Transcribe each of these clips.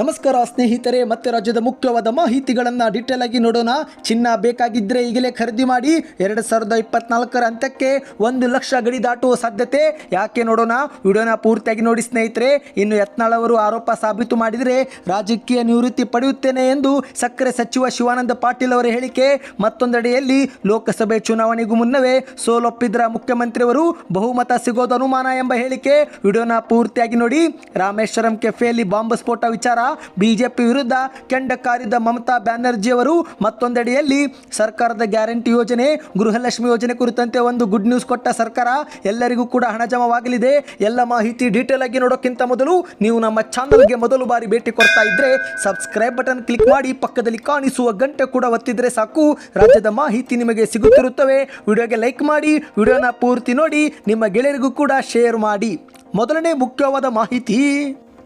ನಮಸ್ಕಾರ ಸ್ನೇಹಿತರೆ, ಮತ್ತೆ ರಾಜ್ಯದ ಮುಖ್ಯವಾದ ಮಾಹಿತಿಗಳನ್ನು ಡೀಟೇಲ್ ಆಗಿ ನೋಡೋಣ. ಚಿನ್ನ ಬೇಕಾಗಿದ್ರೆ ಈಗಲೇ ಖರೀದಿ ಮಾಡಿ, ಎರಡ್ ಸಾವಿರದ ಇಪ್ಪತ್ನಾಲ್ಕರ ಅಂತ್ಯಕ್ಕೆ ಒಂದು ಲಕ್ಷ ಗಡಿ ದಾಟುವ ಸಾಧ್ಯತೆ ಯಾಕೆ ನೋಡೋಣ? ವಿಡಿಯೋನ ಪೂರ್ತಿಯಾಗಿ ನೋಡಿ ಸ್ನೇಹಿತರೆ. ಇನ್ನು ಯತ್ನಾಳ್ ಅವರು ಆರೋಪ ಸಾಬೀತು ಮಾಡಿದರೆ ರಾಜಕೀಯ ನಿವೃತ್ತಿ ಪಡೆಯುತ್ತೇನೆ ಎಂದು ಸಕ್ಕರೆ ಸಚಿವ ಶಿವಾನಂದ ಪಾಟೀಲ್ ಅವರ ಹೇಳಿಕೆ. ಮತ್ತೊಂದೆಡೆಯಲ್ಲಿ ಲೋಕಸಭೆ ಚುನಾವಣೆಗೂ ಮುನ್ನವೇ ಸೋಲೊಪ್ಪಿದ್ರ ಮುಖ್ಯಮಂತ್ರಿಯವರು ಬಹುಮತ ಸಿಗೋದು ಅನುಮಾನ ಎಂಬ ಹೇಳಿಕೆ. ವಿಡಿಯೋನ ಪೂರ್ತಿಯಾಗಿ ನೋಡಿ. ರಾಮೇಶ್ವರಂ ಕೆಫೆಯಲ್ಲಿ ಬಾಂಬ್ ಸ್ಫೋಟ ವಿಚಾರ. ಬಿಜೆಪಿ ವಿರುದ್ಧ ಕೆಂಡ ಮಮತಾ ಬ್ಯಾನರ್ಜಿ ಅವರು ಮತ್ತೊಂದೆಡೆಯಲ್ಲಿ ಸರ್ಕಾರದ ಗ್ಯಾರಂಟಿ ಯೋಜನೆ, ಗೃಹಲಕ್ಷ್ಮಿ ಯೋಜನೆ ಕುರಿತಂತೆ ಒಂದು ಗುಡ್ ನ್ಯೂಸ್ ಕೊಟ್ಟ ಸರ್ಕಾರ ಎಲ್ಲರಿಗೂ ಕೂಡ ಹಣ ಜಮವಾಗಲಿದೆ. ಎಲ್ಲ ಮಾಹಿತಿ ಡೀಟೇಲ್ ಆಗಿ ನೋಡೋಕ್ಕಿಂತ ಮೊದಲು ನೀವು ನಮ್ಮ ಚಾನಲ್ಗೆ ಮೊದಲು ಬಾರಿ ಭೇಟಿ ಕೊಡ್ತಾ ಇದ್ರೆ ಸಬ್ಸ್ಕ್ರೈಬ್ ಬಟನ್ ಕ್ಲಿಕ್ ಮಾಡಿ ಪಕ್ಕದಲ್ಲಿ ಕಾಣಿಸುವ ಗಂಟೆ ಕೂಡ ಒತ್ತಿದ್ರೆ ಸಾಕು. ರಾಜ್ಯದ ಮಾಹಿತಿ ನಿಮಗೆ ಸಿಗುತ್ತಿರುತ್ತವೆ. ವಿಡಿಯೋಗೆ ಲೈಕ್ ಮಾಡಿ, ವಿಡಿಯೋನ ಪೂರ್ತಿ ನೋಡಿ, ನಿಮ್ಮ ಗೆಳೆಯರಿಗೂ ಕೂಡ ಶೇರ್ ಮಾಡಿ. ಮೊದಲನೇ ಮುಖ್ಯವಾದ ಮಾಹಿತಿ.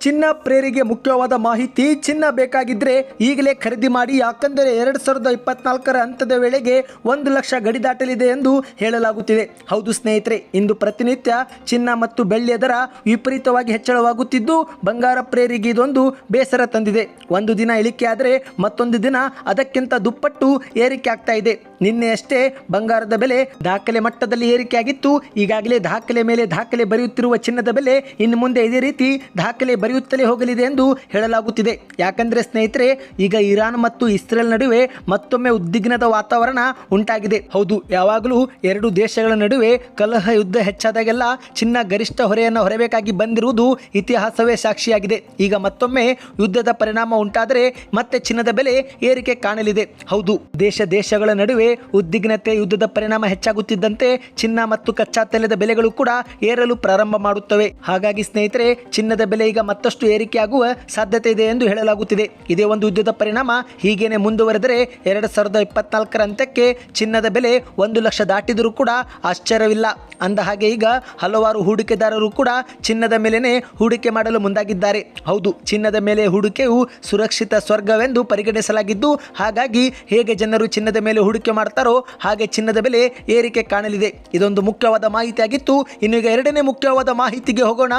ಚಿನ್ನ ಪ್ರೇರಿಗೆ ಮುಖ್ಯವಾದ ಮಾಹಿತಿ, ಚಿನ್ನ ಬೇಕಾಗಿದ್ರೆ ಈಗಲೇ ಖರೀದಿ ಮಾಡಿ, ಯಾಕಂದರೆ ಎರಡು ಸಾವಿರದ ಇಪ್ಪತ್ನಾಲ್ಕರ ಹಂತದ ವೇಳೆಗೆ ಒಂದು ಲಕ್ಷ ಗಡಿ ದಾಟಲಿದೆ ಎಂದು ಹೇಳಲಾಗುತ್ತಿದೆ. ಹೌದು ಸ್ನೇಹಿತರೆ, ಇಂದು ಪ್ರತಿನಿತ್ಯ ಚಿನ್ನ ಮತ್ತು ಬೆಳ್ಳಿಯ ದರ ವಿಪರೀತವಾಗಿ ಹೆಚ್ಚಳವಾಗುತ್ತಿದ್ದು, ಬಂಗಾರ ಪ್ರೇರಿಗೆ ಇದೊಂದು ಬೇಸರ ತಂದಿದೆ. ಒಂದು ದಿನ ಇಳಿಕೆ ಆದರೆ ಮತ್ತೊಂದು ದಿನ ಅದಕ್ಕಿಂತ ದುಪ್ಪಟ್ಟು ಏರಿಕೆ ಆಗ್ತಾ ಇದೆ. ನಿನ್ನೆಯಷ್ಟೇ ಬಂಗಾರದ ಬೆಲೆ ದಾಖಲೆ ಮಟ್ಟದಲ್ಲಿ ಏರಿಕೆಯಾಗಿತ್ತು. ಈಗಾಗಲೇ ದಾಖಲೆ ಮೇಲೆ ದಾಖಲೆ ಬರೆಯುತ್ತಿರುವ ಚಿನ್ನದ ಬೆಲೆ ಇನ್ನು ಮುಂದೆ ಇದೇ ರೀತಿ ದಾಖಲೆ ಬರೆಯುತ್ತಲೇ ಹೋಗಲಿದೆ ಎಂದು ಹೇಳಲಾಗುತ್ತಿದೆ. ಯಾಕಂದ್ರೆ ಸ್ನೇಹಿತರೆ, ಈಗ ಇರಾನ್ ಮತ್ತು ಇಸ್ರೇಲ್ ನಡುವೆ ಮತ್ತೊಮ್ಮೆ ಉದ್ವಿಗ್ನದ ವಾತಾವರಣ ಉಂಟಾಗಿದೆ. ಹೌದು, ಯಾವಾಗಲೂ ಎರಡು ದೇಶಗಳ ನಡುವೆ ಕಲಹ ಯುದ್ಧ ಹೆಚ್ಚಾದಾಗೆಲ್ಲ ಚಿನ್ನ ಗರಿಷ್ಠ ಹೊರೆಯನ್ನು ಹೊರಬೇಕಾಗಿ ಬಂದಿರುವುದು ಇತಿಹಾಸವೇ ಸಾಕ್ಷಿಯಾಗಿದೆ. ಈಗ ಮತ್ತೊಮ್ಮೆ ಯುದ್ಧದ ಪರಿಣಾಮ ಉಂಟಾದರೆ ಮತ್ತೆ ಚಿನ್ನದ ಬೆಲೆ ಏರಿಕೆ ಕಾಣಲಿದೆ. ಹೌದು, ದೇಶ ದೇಶಗಳ ನಡುವೆ ಉದ್ವಿಗ್ನತೆ ಯುದ್ಧದ ಪರಿಣಾಮ ಹೆಚ್ಚಾಗುತ್ತಿದ್ದಂತೆ ಚಿನ್ನ ಮತ್ತು ಕಚ್ಚಾ ತೈಲದ ಬೆಲೆಗಳು ಕೂಡ ಏರಲು ಪ್ರಾರಂಭ ಮಾಡುತ್ತವೆ. ಹಾಗಾಗಿ ಸ್ನೇಹಿತರೆ, ಚಿನ್ನದ ಬೆಲೆ ಈಗ ಮತ್ತಷ್ಟು ಏರಿಕೆಯಾಗುವ ಸಾಧ್ಯತೆ ಇದೆ ಎಂದು ಹೇಳಲಾಗುತ್ತಿದೆ. ಇದೇ ಒಂದು ಯುದ್ಧದ ಪರಿಣಾಮ. ಹೀಗೇನೆ ಮುಂದುವರೆದರೆ ಎರಡು ಸಾವಿರದ ಇಪ್ಪತ್ನಾಲ್ಕರ ಅಂತ್ಯಕ್ಕೆ ಚಿನ್ನದ ಬೆಲೆ ಒಂದು ಲಕ್ಷ ದಾಟಿದರೂ ಕೂಡ ಆಶ್ಚರ್ಯವಿಲ್ಲ. ಅಂದ ಹಾಗೆ ಈಗ ಹಲವಾರು ಹೂಡಿಕೆದಾರರು ಕೂಡ ಚಿನ್ನದ ಮೇಲೆನೆ ಹೂಡಿಕೆ ಮಾಡಲು ಮುಂದಾಗಿದ್ದಾರೆ. ಹೌದು, ಚಿನ್ನದ ಮೇಲೆ ಹೂಡಿಕೆಯು ಸುರಕ್ಷಿತ ಸ್ವರ್ಗವೆಂದು ಪರಿಗಣಿಸಲಾಗಿದ್ದು, ಹಾಗಾಗಿ ಹೇಗೆ ಜನರು ಚಿನ್ನದ ಮೇಲೆ ಹೂಡಿಕೆ ಮಾಡ್ತಾರೋ ಹಾಗೆ ಚಿನ್ನದ ಬೆಲೆ ಏರಿಕೆ ಕಾಣಲಿದೆ. ಇದೊಂದು ಮುಖ್ಯವಾದ ಮಾಹಿತಿಯಾಗಿತ್ತು. ಇನ್ನೀಗ ಎರಡನೇ ಮುಖ್ಯವಾದ ಮಾಹಿತಿಗೆ ಹೋಗೋಣ.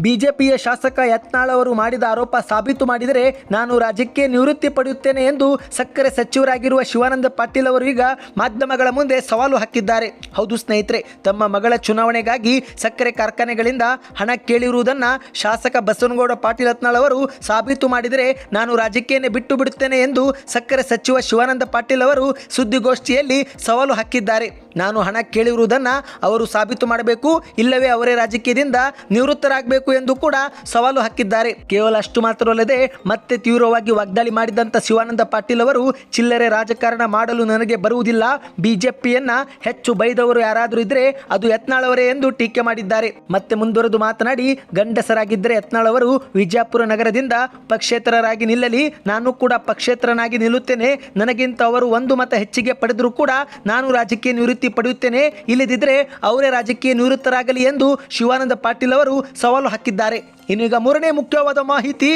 ಬಿಜೆಪಿಯ ಶಾಸಕ ಯತ್ನಾಳ್ ಅವರು ಮಾಡಿದ ಆರೋಪ ಸಾಬೀತು ಮಾಡಿದರೆ ನಾನು ರಾಜ್ಯಕ್ಕೆ ನಿವೃತ್ತಿ ಪಡೆಯುತ್ತೇನೆ ಎಂದು ಸಕ್ಕರೆ ಸಚಿವರಾಗಿರುವ ಶಿವಾನಂದ ಪಾಟೀಲ್ ಅವರು ಈಗ ಮಾಧ್ಯಮಗಳ ಮುಂದೆ ಸವಾಲು ಹಾಕಿದ್ದಾರೆ. ಹೌದು ಸ್ನೇಹಿತರೆ, ತಮ್ಮ ಮಗಳ ಚುನಾವಣೆಗಾಗಿ ಸಕ್ಕರೆ ಕಾರ್ಖಾನೆಗಳಿಂದ ಹಣ ಕೇಳಿರುವುದನ್ನು ಶಾಸಕ ಬಸವನಗೌಡ ಪಾಟೀಲ್ ಯತ್ನಾಳ್ ಅವರು ಸಾಬೀತು ಮಾಡಿದರೆ ನಾನು ರಾಜಕೀಯನೇ ಬಿಟ್ಟು ಬಿಡುತ್ತೇನೆ ಎಂದು ಸಕ್ಕರೆ ಸಚಿವ ಶಿವಾನಂದ ಪಾಟೀಲ್ ಅವರು ಸುದ್ದಿಗೋಷ್ಠಿಯಲ್ಲಿ ಸವಾಲು ಹಾಕಿದ್ದಾರೆ. ನಾನು ಹಣ ಕೇಳಿರುವುದನ್ನು ಅವರು ಸಾಬೀತು ಮಾಡಬೇಕು, ಇಲ್ಲವೇ ಅವರೇ ರಾಜಕೀಯದಿಂದ ನಿವೃತ್ತರಾಗಬೇಕು ಎಂದು ಕೂಡ ಸವಾಲು ಹಾಕಿದ್ದಾರೆ. ಕೇವಲ ಅಷ್ಟು ಮಾತ್ರವಲ್ಲದೆ ಮತ್ತೆ ತೀವ್ರವಾಗಿ ವಾಗ್ದಾಳಿ ಮಾಡಿದಂಥ ಶಿವಾನಂದ ಪಾಟೀಲ್ ಅವರು ಚಿಲ್ಲರೆ ರಾಜಕಾರಣ ಮಾಡಲು ನನಗೆ ಬರುವುದಿಲ್ಲ. ಬಿಜೆಪಿಯನ್ನ ಹೆಚ್ಚು ಬೈದವರು ಯಾರಾದರೂ ಇದ್ರೆ ಅದು ಯತ್ನಾಳವರೇ ಎಂದು ಟೀಕೆ ಮಾಡಿದ್ದಾರೆ. ಮತ್ತೆ ಮುಂದುವರೆದು ಮಾತನಾಡಿ, ಗಂಡಸರಾಗಿದ್ದರೆ ಯತ್ನಾಳ್ ಅವರು ವಿಜಯಪುರ ನಗರದಿಂದ ಪಕ್ಷೇತರರಾಗಿ ನಿಲ್ಲಲಿ, ನಾನು ಕೂಡ ಪಕ್ಷೇತರನಾಗಿ ನಿಲ್ಲುತ್ತೇನೆ. ನನಗಿಂತ ಅವರು ಒಂದು ಮತ ಹೆಚ್ಚಿಗೆ ಪಡೆದರೂ ಕೂಡ ನಾನು ರಾಜಕೀಯ ನಿವೃತ್ತಿ ಪಡೆಯುತ್ತೇನೆ. ಇಲ್ಲದಿದ್ದರೆ ಅವರೇ ರಾಜಕೀಯ ನಿವೃತ್ತರಾಗಲಿ ಎಂದು ಶಿವಾನಂದ ಪಾಟೀಲ್ ಅವರು ಸವಾಲು ಹಾಕಿದ್ದಾರೆ. ಇನ್ನೀಗ ಮೂರನೇ ಮುಖ್ಯವಾದ ಮಾಹಿತಿ.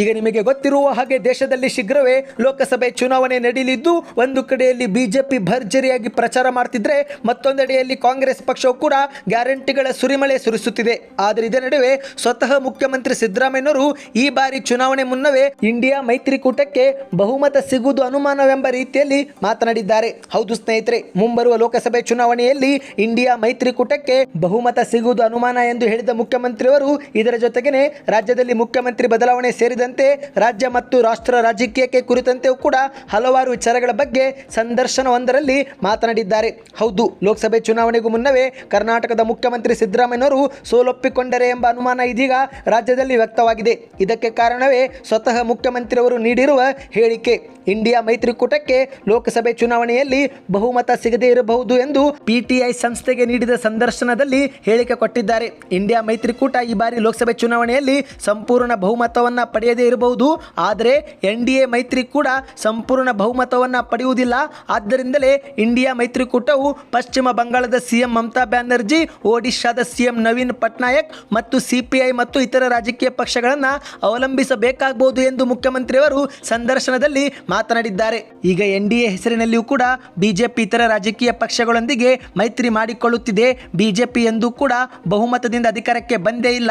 ಈಗ ನಿಮಗೆ ಗೊತ್ತಿರುವ ಹಾಗೆ ದೇಶದಲ್ಲಿ ಶೀಘ್ರವೇ ಲೋಕಸಭೆ ಚುನಾವಣೆ ನಡೆಯಲಿದ್ದು ಒಂದು ಕಡೆಯಲ್ಲಿ ಬಿಜೆಪಿ ಭರ್ಜರಿಯಾಗಿ ಪ್ರಚಾರ ಮಾಡ್ತಿದ್ರೆ, ಮತ್ತೊಂದೆಡೆಯಲ್ಲಿ ಕಾಂಗ್ರೆಸ್ ಪಕ್ಷವು ಕೂಡ ಗ್ಯಾರಂಟಿಗಳ ಸುರಿಮಳೆ ಸುರಿಸುತ್ತಿದೆ. ಆದರೆ ಇದರ ನಡುವೆ ಸ್ವತಃ ಮುಖ್ಯಮಂತ್ರಿ ಸಿದ್ದರಾಮಯ್ಯನವರು ಈ ಬಾರಿ ಚುನಾವಣೆ ಮುನ್ನವೇ ಇಂಡಿಯಾ ಮೈತ್ರಿಕೂಟಕ್ಕೆ ಬಹುಮತ ಸಿಗುವುದು ಅನುಮಾನವೆಂಬ ರೀತಿಯಲ್ಲಿ ಮಾತನಾಡಿದ್ದಾರೆ. ಹೌದು ಸ್ನೇಹಿತರೆ, ಮುಂಬರುವ ಲೋಕಸಭೆ ಚುನಾವಣೆಯಲ್ಲಿ ಇಂಡಿಯಾ ಮೈತ್ರಿಕೂಟಕ್ಕೆ ಬಹುಮತ ಸಿಗುವುದು ಅನುಮಾನ ಎಂದು ಹೇಳಿದ ಮುಖ್ಯಮಂತ್ರಿಯವರು, ಇದರ ಜೊತೆಗೇನೆ ರಾಜ್ಯದಲ್ಲಿ ಮುಖ್ಯಮಂತ್ರಿ ಬದಲಾವಣೆ ಸೇರಿದಂತೆ ರಾಜ್ಯ ಮತ್ತು ರಾಷ್ಟ್ರ ರಾಜಕೀಯಕ್ಕೆ ಕುರಿತಂತೆಯೂ ಕೂಡ ಹಲವಾರು ವಿಚಾರಗಳ ಬಗ್ಗೆ ಸಂದರ್ಶನವೊಂದರಲ್ಲಿ ಮಾತನಾಡಿದ್ದಾರೆ. ಹೌದು, ಲೋಕಸಭೆ ಚುನಾವಣೆಗೂ ಮುನ್ನವೇ ಕರ್ನಾಟಕದ ಮುಖ್ಯಮಂತ್ರಿ ಸಿದ್ದರಾಮಯ್ಯನವರು ಸೋಲೊಪ್ಪಿಕೊಂಡರೆ ಎಂಬ ಅನುಮಾನ ಇದೀಗ ರಾಜ್ಯದಲ್ಲಿ ವ್ಯಕ್ತವಾಗಿದೆ. ಇದಕ್ಕೆ ಕಾರಣವೇ ಸ್ವತಃ ಮುಖ್ಯಮಂತ್ರಿಯವರು ನೀಡಿರುವ ಹೇಳಿಕೆ. ಇಂಡಿಯಾ ಮೈತ್ರಿಕೂಟಕ್ಕೆ ಲೋಕಸಭೆ ಚುನಾವಣೆಯಲ್ಲಿ ಬಹುಮತ ಸಿಗದೇ ಇರಬಹುದು ಎಂದು ಪಿಟಿಐ ಸಂಸ್ಥೆಗೆ ನೀಡಿದ ಸಂದರ್ಶನದಲ್ಲಿ ಹೇಳಿಕೆ ಕೊಟ್ಟಿದ್ದಾರೆ. ಇಂಡಿಯಾ ಮೈತ್ರಿಕೂಟ ಈ ಬಾರಿ ಲೋಕಸಭೆ ಚುನಾವಣೆಯಲ್ಲಿ ಸಂಪೂರ್ಣ ಬಹುಮತವನ್ನು ಪಡೆಯದೇ ಇರಬಹುದು. ಆದರೆ ಎನ್ ಡಿ ಎ ಮೈತ್ರಿ ಕೂಡ ಸಂಪೂರ್ಣ ಬಹುಮತವನ್ನು ಪಡೆಯುವುದಿಲ್ಲ. ಆದ್ದರಿಂದಲೇ ಇಂಡಿಯಾ ಮೈತ್ರಿಕೂಟವು ಪಶ್ಚಿಮ ಬಂಗಾಳದ ಸಿಎಂ ಮಮತಾ ಬ್ಯಾನರ್ಜಿ, ಒಡಿಶಾದ ಸಿಎಂ ನವೀನ್ ಪಟ್ನಾಯಕ್ ಮತ್ತು ಸಿಪಿಐ ಮತ್ತು ಇತರ ರಾಜಕೀಯ ಪಕ್ಷಗಳನ್ನು ಅವಲಂಬಿಸಬೇಕಾಗಬಹುದು ಎಂದು ಮುಖ್ಯಮಂತ್ರಿಯವರು ಸಂದರ್ಶನದಲ್ಲಿ ಮಾತನಾಡಿದ್ದಾರೆ. ಈಗ ಎನ್ ಡಿ ಎ ಹೆಸರಿನಲ್ಲಿಯೂ ಕೂಡ ಬಿಜೆಪಿ ಇತರ ರಾಜಕೀಯ ಪಕ್ಷಗಳೊಂದಿಗೆ ಮೈತ್ರಿ ಮಾಡಿಕೊಳ್ಳುತ್ತಿದೆ. ಬಿಜೆಪಿ ಎಂದು ಕೂಡ ಬಹುಮತದಿಂದ ಅಧಿಕಾರಕ್ಕೆ ಬಂದೇ ಇಲ್ಲ.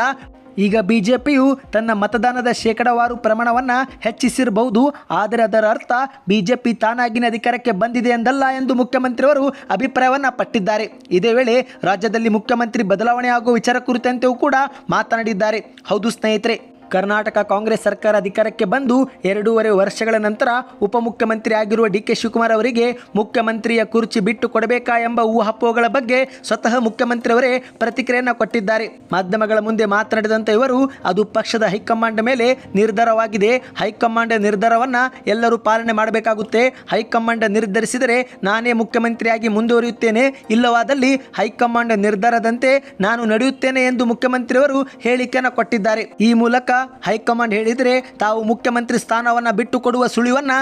ಈಗ ಬಿಜೆಪಿಯು ತನ್ನ ಮತದಾನದ ಶೇಕಡಾವಾರು ಪ್ರಮಾಣವನ್ನ ಹೆಚ್ಚಿಸಿರಬಹುದು, ಆದರೆ ಅದರ ಅರ್ಥ ಬಿಜೆಪಿ ತಾನಾಗಿನ ಅಧಿಕಾರಕ್ಕೆ ಬಂದಿದೆ ಎಂದಲ್ಲ ಎಂದು ಮುಖ್ಯಮಂತ್ರಿಯವರು ಅಭಿಪ್ರಾಯವನ್ನ ಪಟ್ಟಿದ್ದಾರೆ. ಇದೇ ವೇಳೆ ರಾಜ್ಯದಲ್ಲಿ ಮುಖ್ಯಮಂತ್ರಿ ಬದಲಾವಣೆ ಆಗುವ ವಿಚಾರ ಕುರಿತಂತೆಯೂ ಕೂಡ ಮಾತನಾಡಿದ್ದಾರೆ. ಹೌದು ಸ್ನೇಹಿತರೆ ಕರ್ನಾಟಕ ಕಾಂಗ್ರೆಸ್ ಸರ್ಕಾರ ಅಧಿಕಾರಕ್ಕೆ ಬಂದು ಎರಡೂವರೆ ವರ್ಷಗಳ ನಂತರ ಉಪಮುಖ್ಯಮಂತ್ರಿ ಆಗಿರುವ ಡಿ ಕೆ ಶಿವಕುಮಾರ್ ಅವರಿಗೆ ಮುಖ್ಯಮಂತ್ರಿಯ ಕುರ್ಚಿ ಬಿಟ್ಟು ಕೊಡಬೇಕಾ ಎಂಬ ಊಹಾಪೋಹಗಳ ಬಗ್ಗೆ ಸ್ವತಃ ಮುಖ್ಯಮಂತ್ರಿಯವರೇ ಪ್ರತಿಕ್ರಿಯೆಯನ್ನು ಕೊಟ್ಟಿದ್ದಾರೆ. ಮಾಧ್ಯಮಗಳ ಮುಂದೆ ಮಾತನಾಡಿದಂಥ ಇವರು, ಅದು ಪಕ್ಷದ ಹೈಕಮಾಂಡ್ ಮೇಲೆ ನಿರ್ಧಾರವಾಗಿದೆ. ಹೈಕಮಾಂಡ್ ನಿರ್ಧಾರವನ್ನ ಎಲ್ಲರೂ ಪಾಲನೆ ಮಾಡಬೇಕಾಗುತ್ತೆ. ಹೈಕಮಾಂಡ್ ನಿರ್ಧರಿಸಿದರೆ ನಾನೇ ಮುಖ್ಯಮಂತ್ರಿಯಾಗಿ ಮುಂದುವರಿಯುತ್ತೇನೆ. ಇಲ್ಲವಾದಲ್ಲಿ ಹೈಕಮಾಂಡ್ ನಿರ್ಧಾರದಂತೆ ನಾನು ನಡೆಯುತ್ತೇನೆ ಎಂದು ಮುಖ್ಯಮಂತ್ರಿಯವರು ಹೇಳಿಕೆಯನ್ನು ಕೊಟ್ಟಿದ್ದಾರೆ. ಈ ಮೂಲಕ ಹೈಕಮಾಂಡ್ ಹೇಳಿದರೆ ತಾವು ಮುಖ್ಯಮಂತ್ರಿ ಸ್ಥಾನವನ್ನು ಬಿಟ್ಟು ಕೊಡುವ ಸುಳಿವನ್ನು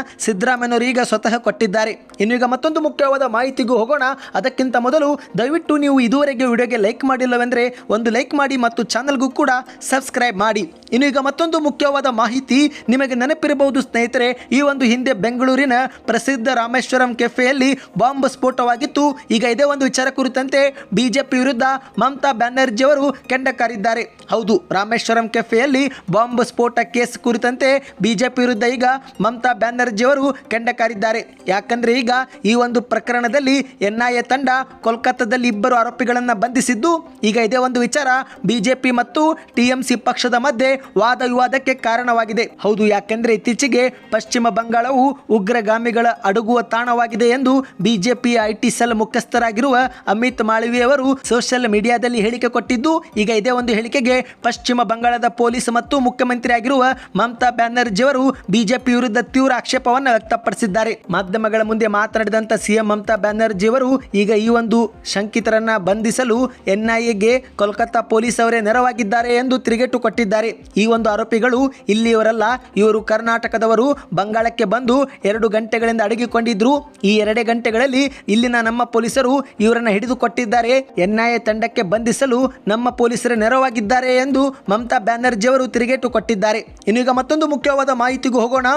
ಈಗ ಸ್ವತಃ ಕೊಟ್ಟಿದ್ದಾರೆ. ಇನ್ನು ಈಗ ಮತ್ತೊಂದು ಮುಖ್ಯವಾದ ಮಾಹಿತಿಗೂ ಹೋಗೋಣ. ಅದಕ್ಕಿಂತ ಮೊದಲು ದಯವಿಟ್ಟು ನೀವು ಇದುವರೆಗೆ ವಿಡಿಯೋಗೆ ಲೈಕ್ ಮಾಡಿಲ್ಲವೆಂದರೆ ಒಂದು ಲೈಕ್ ಮಾಡಿ ಮತ್ತು ಚಾನಲ್ಗೂ ಕೂಡ ಸಬ್ಸ್ಕ್ರೈಬ್ ಮಾಡಿ. ಇನ್ನು ಈಗ ಮತ್ತೊಂದು ಮುಖ್ಯವಾದ ಮಾಹಿತಿ ನಿಮಗೆ ನೆನಪಿರಬಹುದು ಸ್ನೇಹಿತರೆ, ಈ ಒಂದು ಹಿಂದೆ ಬೆಂಗಳೂರಿನ ಪ್ರಸಿದ್ಧ ರಾಮೇಶ್ವರಂ ಕೆಫೆಯಲ್ಲಿ ಬಾಂಬ್ ಸ್ಫೋಟವಾಗಿತ್ತು. ಈಗ ಇದೇ ಒಂದು ವಿಚಾರ ಕುರಿತಂತೆ ಬಿಜೆಪಿ ವಿರುದ್ಧ ಮಮತಾ ಬ್ಯಾನರ್ಜಿಯವರು ಕೆಂಡ ಕಾರಿದ್ದಾರೆ ಹೌದು, ರಾಮೇಶ್ವರಂ ಕೆಫೆಯಲ್ಲಿ ಬಾಂಬ್ ಸ್ಫೋಟ ಕೇಸ್ ಕುರಿತಂತೆ ಬಿಜೆಪಿ ವಿರುದ್ಧ ಈಗ ಮಮತಾ ಬ್ಯಾನರ್ಜಿ ಅವರು ಕೆಂಡ ಕಾರಿದ್ದಾರೆ ಯಾಕಂದ್ರೆ ಈಗ ಈ ಒಂದು ಪ್ರಕರಣದಲ್ಲಿ ಎನ್ಐಎ ತಂಡ ಕೋಲ್ಕತ್ತಾದಲ್ಲಿ ಇಬ್ಬರು ಆರೋಪಿಗಳನ್ನು ಬಂಧಿಸಿದ್ದು, ಈಗ ಇದೇ ಒಂದು ವಿಚಾರ ಬಿಜೆಪಿ ಮತ್ತು ಟಿಎಂಸಿ ಪಕ್ಷದ ಮಧ್ಯೆ ವಾದ ವಿವಾದಕ್ಕೆ ಕಾರಣವಾಗಿದೆ. ಹೌದು, ಯಾಕೆಂದ್ರೆ ಇತ್ತೀಚೆಗೆ ಪಶ್ಚಿಮ ಬಂಗಾಳವು ಉಗ್ರಗಾಮಿಗಳ ಅಡಗುವ ತಾಣವಾಗಿದೆ ಎಂದು ಬಿಜೆಪಿ ಐಟಿ ಸೆಲ್ ಮುಖ್ಯಸ್ಥರಾಗಿರುವ ಅಮಿತ್ ಮಾಳವಿ ಅವರು ಸೋಷಿಯಲ್ ಮೀಡಿಯಾದಲ್ಲಿ ಹೇಳಿಕೆ ಕೊಟ್ಟಿದ್ದು, ಈಗ ಇದೇ ಒಂದು ಹೇಳಿಕೆಗೆ ಪಶ್ಚಿಮ ಬಂಗಾಳದ ಪೊಲೀಸ್ ಮತ್ತು ಮುಖ್ಯಮಂತ್ರಿ ಆಗಿರುವ ಮಮತಾ ಬ್ಯಾನರ್ಜಿ ಅವರು ಬಿಜೆಪಿ ವಿರುದ್ಧ ತೀವ್ರ ಆಕ್ಷೇಪವನ್ನು ವ್ಯಕ್ತಪಡಿಸಿದ್ದಾರೆ. ಮಾಧ್ಯಮಗಳ ಮುಂದೆ ಮಾತನಾಡಿದಂತ ಸಿಎಂ ಮಮತಾ ಬ್ಯಾನರ್ಜಿ ಅವರು ಈಗ ಈ ಒಂದು ಶಂಕಿತರನ್ನ ಬಂಧಿಸಲು ಎನ್ಐಎಗೆ ಕೋಲ್ಕತ್ತಾ ಪೊಲೀಸ್ ಅವರೇ ನೆರವಾಗಿದ್ದಾರೆ ಎಂದು ತಿರುಗೇಟು ಕೊಟ್ಟಿದ್ದಾರೆ. ಈ ಒಂದು ಆರೋಪಿಗಳು ಇಲ್ಲಿಯವರಲ್ಲ, ಇವರು ಕರ್ನಾಟಕದವರು. ಬಂಗಾಳಕ್ಕೆ ಬಂದು ಎರಡು ಗಂಟೆಗಳಿಂದ ಅಡಗಿಕೊಂಡಿದ್ರು. ಈ ಎರಡೇ ಗಂಟೆಗಳಲ್ಲಿ ಇಲ್ಲಿನ ನಮ್ಮ ಪೊಲೀಸರು ಇವರನ್ನ ಹಿಡಿದುಕೊಟ್ಟಿದ್ದಾರೆ. ಎನ್ಐಎ ತಂಡಕ್ಕೆ ಬಂಧಿಸಲು ನಮ್ಮ ಪೊಲೀಸರೇ ನೆರವಾಗಿದ್ದಾರೆ ಎಂದು ಮಮತಾ ಬ್ಯಾನರ್ಜಿ ಅವರು ತಿರುಗೇಟು ಕೊಟ್ಟಿದ್ದಾರೆ. ಇನ್ನೀಗ ಮತ್ತೊಂದು ಮುಖ್ಯವಾದ ಮಾಹಿತಿಗೂ ಹೋಗೋಣ.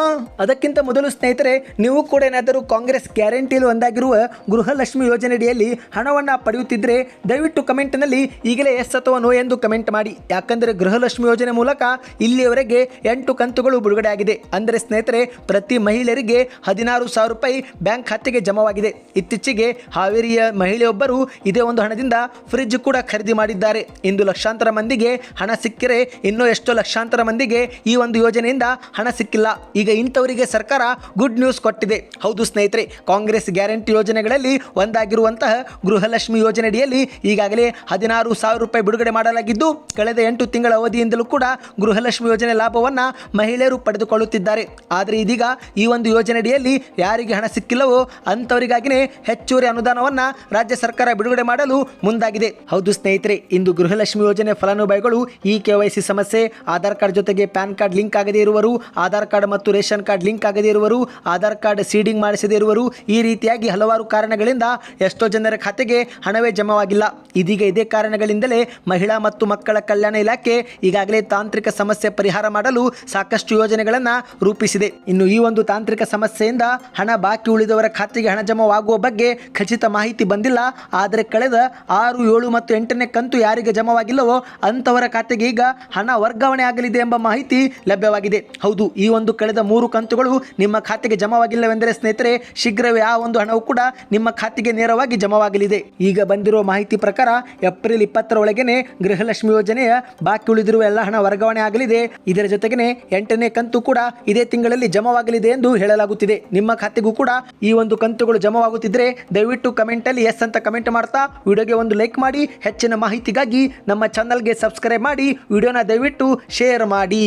ಅದಕ್ಕಿಂತ ಮೊದಲು ಸ್ನೇಹಿತರೆ, ನೀವು ಕೂಡ ಏನಾದರೂ ಕಾಂಗ್ರೆಸ್ ಗ್ಯಾರಂಟಿಯಲ್ಲಿ ಒಂದಾಗಿರುವ ಗೃಹಲಕ್ಷ್ಮಿ ಯೋಜನೆಯಡಿಯಲ್ಲಿ ಹಣವನ್ನು ಪಡೆಯುತ್ತಿದ್ದರೆ ದಯವಿಟ್ಟು ಕಮೆಂಟ್ನಲ್ಲಿ ಈಗಲೇ ಎಸ್ ಅಥವಾ ನೋ ಎಂದು ಕಮೆಂಟ್ ಮಾಡಿ. ಯಾಕಂದರೆ ಗೃಹಲಕ್ಷ್ಮಿ ಯೋಜನೆ ಮೂಲಕ ಇಲ್ಲಿಯವರೆಗೆ ಎಂಟು ಕಂತುಗಳು ಬಿಡುಗಡೆ ಆಗಿದೆ ಅಂದರೆ ಸ್ನೇಹಿತರೆ, ಪ್ರತಿ ಮಹಿಳೆಯರಿಗೆ ಹದಿನಾರು ಸಾವಿರ ರೂಪಾಯಿ ಬ್ಯಾಂಕ್ ಖಾತೆಗೆ ಜಮವಾಗಿದೆ. ಇತ್ತೀಚೆಗೆ ಹಾವೇರಿಯ ಮಹಿಳೆಯೊಬ್ಬರು ಇದೇ ಒಂದು ಹಣದಿಂದ ಫ್ರಿಡ್ಜ್ ಕೂಡ ಖರೀದಿ ಮಾಡಿದ್ದಾರೆ. ಇಂದು ಲಕ್ಷಾಂತರ ಮಂದಿಗೆ ಹಣ ಸಿಕ್ಕರೆ ಇನ್ನೂ ಎಷ್ಟೋ ಲಕ್ಷಾಂತರ ಮಂದಿಗೆ ಈ ಒಂದು ಯೋಜನೆಯಿಂದ ಹಣ ಸಿಕ್ಕಿಲ್ಲ. ಈಗ ಇಂಥವರಿಗೆ ಸರ್ಕಾರ ಗುಡ್ ನ್ಯೂಸ್ ಕೊಟ್ಟಿದೆ. ಹೌದು ಸ್ನೇಹಿತರೆ, ಕಾಂಗ್ರೆಸ್ ಗ್ಯಾರಂಟಿ ಯೋಜನೆಗಳಲ್ಲಿ ಒಂದಾಗಿರುವಂತಹ ಗೃಹಲಕ್ಷ್ಮಿ ಯೋಜನೆಯಡಿಯಲ್ಲಿ ಈಗಾಗಲೇ ಹದಿನಾರು ಸಾವಿರ ರೂಪಾಯಿ ಬಿಡುಗಡೆ ಮಾಡಲಾಗಿದ್ದು, ಕಳೆದ ಎಂಟು ತಿಂಗಳ ಅವಧಿಯಿಂದಲೂ ಕೂಡ ಗೃಹಲಕ್ಷ್ಮಿ ಯೋಜನೆ ಲಾಭವನ್ನು ಮಹಿಳೆಯರು ಪಡೆದುಕೊಳ್ಳುತ್ತಿದ್ದಾರೆ. ಆದರೆ ಇದೀಗ ಈ ಒಂದು ಯೋಜನೆಯಡಿಯಲ್ಲಿ ಯಾರಿಗೆ ಹಣ ಸಿಕ್ಕಿಲ್ಲವೋ ಅಂಥವರಿಗಾಗಿನೇ ಹೆಚ್ಚುವರಿ ಅನುದಾನವನ್ನು ರಾಜ್ಯ ಸರ್ಕಾರ ಬಿಡುಗಡೆ ಮಾಡಲು ಮುಂದಾಗಿದೆ. ಹೌದು ಸ್ನೇಹಿತರೆ, ಇಂದು ಗೃಹಲಕ್ಷ್ಮಿ ಯೋಜನೆ ಫಲಾನುಭವಿಗಳು ಈ ಕೆ ವೈ ಸಿ ಸಮಸ್ಯೆ, ಆಧಾರ್ ಕಾರ್ಡ್ ಜೊತೆಗೆ ಪ್ಯಾನ್ ಕಾರ್ಡ್ ಲಿಂಕ್ ಆಗದೇ ಇರುವರು, ಆಧಾರ್ ಕಾರ್ಡ್ ಮತ್ತು ರೇಷನ್ ಕಾರ್ಡ್ ಲಿಂಕ್ ಆಗದೇ ಇರುವರು, ಆಧಾರ್ ಕಾರ್ಡ್ ಸೀಡಿಂಗ್ ಮಾಡಿಸದೇ ಇರುವರು. ಈ ರೀತಿಯಾಗಿ ಹಲವಾರು ಕಾರಣಗಳಿಂದ ಎಷ್ಟೋ ಜನರ ಖಾತೆಗೆ ಹಣವೇ ಜಮವಾಗಿಲ್ಲ. ಇದೀಗ ಇದೇ ಕಾರಣಗಳಿಂದಲೇ ಮಹಿಳಾ ಮತ್ತು ಮಕ್ಕಳ ಕಲ್ಯಾಣ ಇಲಾಖೆ ಈಗಾಗಲೇ ತಾಂತ್ರಿಕ ಸಮಸ್ಯೆ ಪರಿಹಾರ ಮಾಡಲು ಸಾಕಷ್ಟು ಯೋಜನೆಗಳನ್ನು ರೂಪಿಸಿದೆ. ಇನ್ನು ಈ ಒಂದು ತಾಂತ್ರಿಕ ಸಮಸ್ಯೆಯಿಂದ ಹಣ ಬಾಕಿ ಉಳಿದವರ ಖಾತೆಗೆ ಹಣ ಜಮವಾಗುವ ಬಗ್ಗೆ ಖಚಿತ ಮಾಹಿತಿ ಬಂದಿಲ್ಲ. ಆದರೆ ಕಳೆದ ಆರು, ಏಳು ಮತ್ತು ಎಂಟನೇ ಕಂತು ಯಾರಿಗೆ ಜಮವಾಗಿಲ್ಲವೋ ಅಂಥವರ ಖಾತೆಗೆ ಈಗ ಹಣ ವರ್ಗಾವಣೆ ಆಗಲಿದೆ ಎಂಬ ಮಾಹಿತಿ ಲಭ್ಯವಾಗಿದೆ. ಹೌದು, ಈ ಒಂದು ಕಳೆದ ಮೂರು ಕಂತುಗಳು ನಿಮ್ಮ ಖಾತೆಗೆ ಜಮವಾಗಿಲ್ಲವೆಂದರೆ ಸ್ನೇಹಿತರೆ, ಶೀಘ್ರವೇ ಆ ಒಂದು ಹಣವು ಕೂಡ ನಿಮ್ಮ ಖಾತೆಗೆ ನೇರವಾಗಿ ಜಮವಾಗಲಿದೆ. ಈಗ ಬಂದಿರುವ ಮಾಹಿತಿ ಪ್ರಕಾರ ಏಪ್ರಿಲ್ ಇಪ್ಪತ್ತರ ಒಳಗೇನೆ ಗೃಹಲಕ್ಷ್ಮಿ ಯೋಜನೆಯ ಬಾಕಿ ಉಳಿದಿರುವ ಎಲ್ಲ ಹಣ ವರ್ಗಾವಣೆ ಆಗಲಿದೆ. ಇದರ ಜೊತೆಗೇನೆ ಎಂಟನೇ ಕಂತು ಕೂಡ ಇದೇ ತಿಂಗಳಲ್ಲಿ ಜಮವಾಗಲಿದೆ ಎಂದು ಹೇಳಲಾಗುತ್ತಿದೆ. ನಿಮ್ಮ ಖಾತೆಗೂ ಕೂಡ ಈ ಒಂದು ಕಂತುಗಳು ಜಮಾವಾಗುತ್ತಿದ್ರೆ ದಯವಿಟ್ಟು ಕಮೆಂಟ್ ಅಲ್ಲಿ ಎಸ್ ಅಂತ ಕಮೆಂಟ್ ಮಾಡ್ತಾ ವಿಡಿಯೋಗೆ ಒಂದು ಲೈಕ್ ಮಾಡಿ ಹೆಚ್ಚಿನ ಮಾಹಿತಿಗಾಗಿ ನಮ್ಮ ಚಾನಲ್ಗೆ ಸಬ್ಸ್ಕ್ರೈಬ್ ಮಾಡಿ. ವಿಡಿಯೋನ ದಯವಿಟ್ಟು ಶೇರ್ ಮಾಡಿ